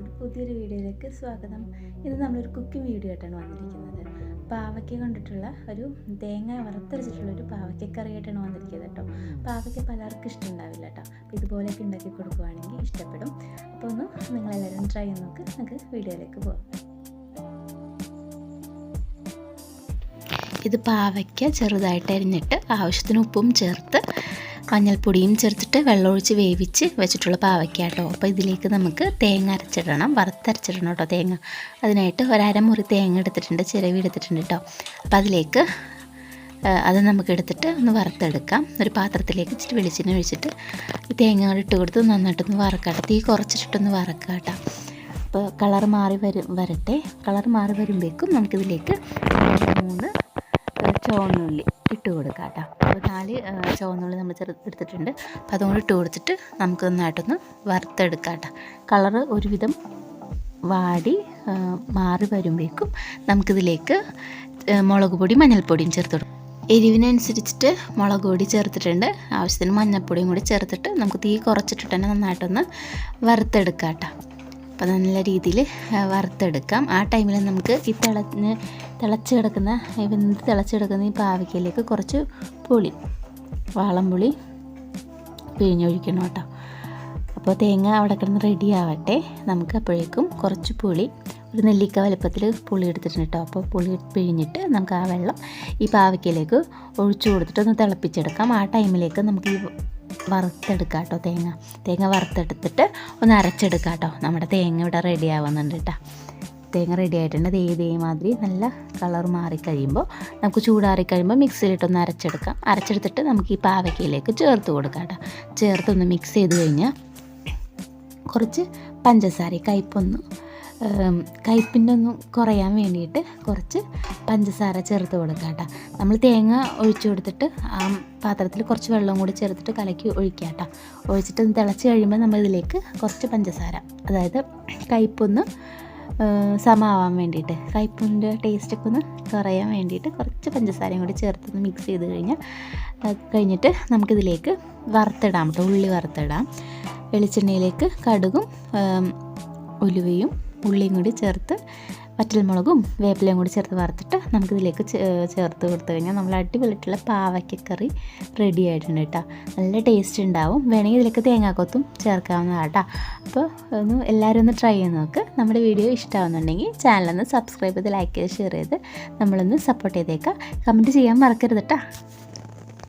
എല്ലാവർക്കും പുതിയൊരു വീഡിയോയിലേക്ക് സ്വാഗതം. ഇത് നമ്മളൊരു കുക്കിംഗ് വീഡിയോ ആയിട്ടാണ് വന്നിരിക്കുന്നത്. പാവയ്ക്ക കൊണ്ടിട്ടുള്ള ഒരു തേങ്ങ വറുത്തരച്ചിട്ടുള്ള ഒരു പാവയ്ക്കക്കറി ആയിട്ടാണ് വന്നിരിക്കുന്നത് കേട്ടോ. പാവയ്ക്ക പലർക്കും ഇഷ്ടമുണ്ടാവില്ല കേട്ടോ. അപ്പോൾ ഇതുപോലെയൊക്കെ ഉണ്ടാക്കി കൊടുക്കുവാണെങ്കിൽ ഇഷ്ടപ്പെടും. അപ്പോൾ ഒന്ന് നിങ്ങളെല്ലാവരും ട്രൈ ചെയ്ത് നോക്ക്. നമുക്ക് വീഡിയോയിലേക്ക് പോകാം ഇത് പാവയ്ക്ക ചെറുതായിട്ട് അരിഞ്ഞിട്ട് ആവശ്യത്തിന് ഉപ്പും ചേർത്ത് മഞ്ഞൾപ്പൊടിയും ചേർത്തിട്ട് വെള്ളമൊഴിച്ച് വേവിച്ച് വെച്ചിട്ടുള്ള പാവയ്ക്ക കേട്ടോ. അപ്പോൾ ഇതിലേക്ക് നമുക്ക് തേങ്ങ അരച്ചിടണം. വറുത്തരച്ചിടണം കേട്ടോ തേങ്ങ. അതിനായിട്ട് ഒരമുറി തേങ്ങ എടുത്തിട്ടുണ്ട്. ചിരവി എടുത്തിട്ടുണ്ട് കേട്ടോ. അപ്പോൾ അതിലേക്ക് അത് നമുക്ക് എടുത്തിട്ട് ഒന്ന് വറുത്തെടുക്കാം. ഒരു പാത്രത്തിലേക്ക് ഇച്ചിരി വെളിച്ചെണ്ണ ഒഴിച്ചിട്ട് തേങ്ങ ഇട്ട് കൊടുത്ത് നന്നായിട്ടൊന്ന് വറക്കാം തീ കുറച്ചിട്ടൊന്ന് വറക്കാം കേട്ടോ. അപ്പോൾ കളർ മാറി വരും വരട്ടെ. കളർ മാറി വരുമ്പോഴേക്കും നമുക്കിതിലേക്ക് മൂന്ന് ചുവന്നുള്ളി ഇട്ട് കൊടുക്കാം കേട്ടോ. അപ്പോൾ നാല് ചുവന്നുള്ളി നമ്മൾ ചെറു എടുത്തിട്ടുണ്ട്. അപ്പോൾ അതുകൊണ്ട് ഇട്ട് കൊടുത്തിട്ട് നമുക്ക് നന്നായിട്ടൊന്ന് വറുത്തെടുക്കാം കേട്ടോ. കളറ് ഒരുവിധം വാടി മാറി വരുമ്പോഴേക്കും നമുക്കിതിലേക്ക് മുളക് പൊടി മഞ്ഞൾപ്പൊടിയും ചേർത്ത് കൊടുക്കും. എരിവിനനുസരിച്ചിട്ട് മുളക് പൊടി ചേർത്തിട്ടുണ്ട്. ആവശ്യത്തിന് മഞ്ഞൾപ്പൊടിയും കൂടി ചേർത്തിട്ട് നമുക്ക് തീ കുറച്ചിട്ടിട്ട് തന്നെ നന്നായിട്ടൊന്ന് വറുത്തെടുക്കാം കേട്ടോ. അപ്പോൾ നല്ല രീതിയിൽ വറുത്തെടുക്കാം. ആ ടൈമിൽ നമുക്ക് ഈ തിളഞ്ഞ് തിളച്ച് കിടക്കുന്ന വെന്ത് തിളച്ച് കിടക്കുന്ന ഈ പാവയ്ക്കയിലേക്ക് കുറച്ച് പുളി വാളംപുളി പിഴിഞ്ഞൊഴിക്കണം കേട്ടോ. അപ്പോൾ തേങ്ങ അവിടെ കിടന്ന് റെഡി ആവട്ടെ. നമുക്ക് അപ്പോഴേക്കും കുറച്ച് പുളി ഒരു നെല്ലിക്ക വലുപ്പത്തിൽ പുളി എടുത്തിട്ടുണ്ട് കേട്ടോ. അപ്പോൾ പുളി പിഴിഞ്ഞിട്ട് നമുക്ക് ആ വെള്ളം ഈ പാവയ്ക്കയിലേക്ക് ഒഴിച്ചു കൊടുത്തിട്ട് ഒന്ന് തിളപ്പിച്ചെടുക്കാം. ആ ടൈമിലേക്ക് നമുക്ക് ഈ വറുത്തെടുക്കാം കേട്ടോ തേങ്ങ. തേങ്ങ വറുത്തെടുത്തിട്ട് ഒന്ന് അരച്ചെടുക്കാം കേട്ടോ നമ്മുടെ തേങ്ങ ഇവിടെ റെഡി ആവുന്നുണ്ട് കേട്ടോ തേങ്ങ റെഡി ആയിട്ടുണ്ട്. ദേ ഇതേമാതിരി നല്ല കളർ മാറിക്കഴിയുമ്പോൾ നമുക്ക് ചൂടാറി കഴിയുമ്പോൾ മിക്സിയിലിട്ടൊന്ന് അരച്ചെടുക്കാം. അരച്ചെടുത്തിട്ട് നമുക്ക് ഈ പാവയ്ക്കയിലേക്ക് ചേർത്ത് കൊടുക്കാം കേട്ടോ ചേർത്തൊന്ന് മിക്സ് ചെയ്ത് കഴിഞ്ഞാൽ കുറച്ച് പഞ്ചസാര കയ്പൊന്ന് കയ്പിന്റെ ഒന്നും കുറയാൻ വേണ്ടിയിട്ട് കുറച്ച് പഞ്ചസാര ചേർത്ത് കൊടുക്കുക കേട്ടോ. നമ്മൾ തേങ്ങ ഒഴിച്ചു കൊടുത്തിട്ട് ആ പാത്രത്തിൽ കുറച്ച് വെള്ളം കൂടി ചേർത്തിട്ട് കലക്കി ഒഴിക്കുക കേട്ടോ. ഒഴിച്ചിട്ട് തിളച്ച് കഴിയുമ്പോൾ നമ്മൾ ഇതിലേക്ക് കുറച്ച് പഞ്ചസാര അതായത് കയ്പൊന്ന് സമാവാൻ വേണ്ടിയിട്ട് കയ്പിന്റെ ടേസ്റ്റൊക്കെ ഒന്ന് കുറയാൻ വേണ്ടിയിട്ട് കുറച്ച് പഞ്ചസാരയും കൂടി ചേർത്തൊന്ന് മിക്സ് ചെയ്ത് കഴിഞ്ഞാൽ കഴിഞ്ഞിട്ട് നമുക്കിതിലേക്ക് വറുത്തിടാം കേട്ടോ ഉള്ളി വറുത്തിടാം. വെളിച്ചെണ്ണയിലേക്ക് കടുകും ഉലുവയും ഉള്ളിയും കൂടി ചേർത്ത് വറ്റൽമുളകും വേപ്പിലയും കൂടി ചേർത്ത് വറുത്തിട്ട് നമുക്കിതിലേക്ക് ചേർത്ത് കൊടുത്തു കഴിഞ്ഞാൽ നമ്മൾ അടിപൊളിയായിട്ടുള്ള പാവയ്ക്കക്കറി റെഡി ആയിട്ടുണ്ട് കേട്ടോ. നല്ല ടേസ്റ്റ് ഉണ്ടാവും. വേണമെങ്കിൽ ഇതിലേക്ക് തേങ്ങാക്കൊത്തും ചേർക്കാവുന്നതാണ് കേട്ടോ. അപ്പോൾ ഒന്ന് എല്ലാവരും ഒന്ന് ട്രൈ ചെയ്ത് നോക്ക്. നമ്മുടെ വീഡിയോ ഇഷ്ടമാവുന്നുണ്ടെങ്കിൽ ചാനലൊന്ന് സബ്സ്ക്രൈബ് ചെയ്ത് ലൈക്ക് ചെയ്ത് ഷെയർ ചെയ്ത് നമ്മളൊന്ന് സപ്പോർട്ട് ചെയ്തേക്കാം. കമന്റ് ചെയ്യാൻ മറക്കരുത് കേട്ടോ.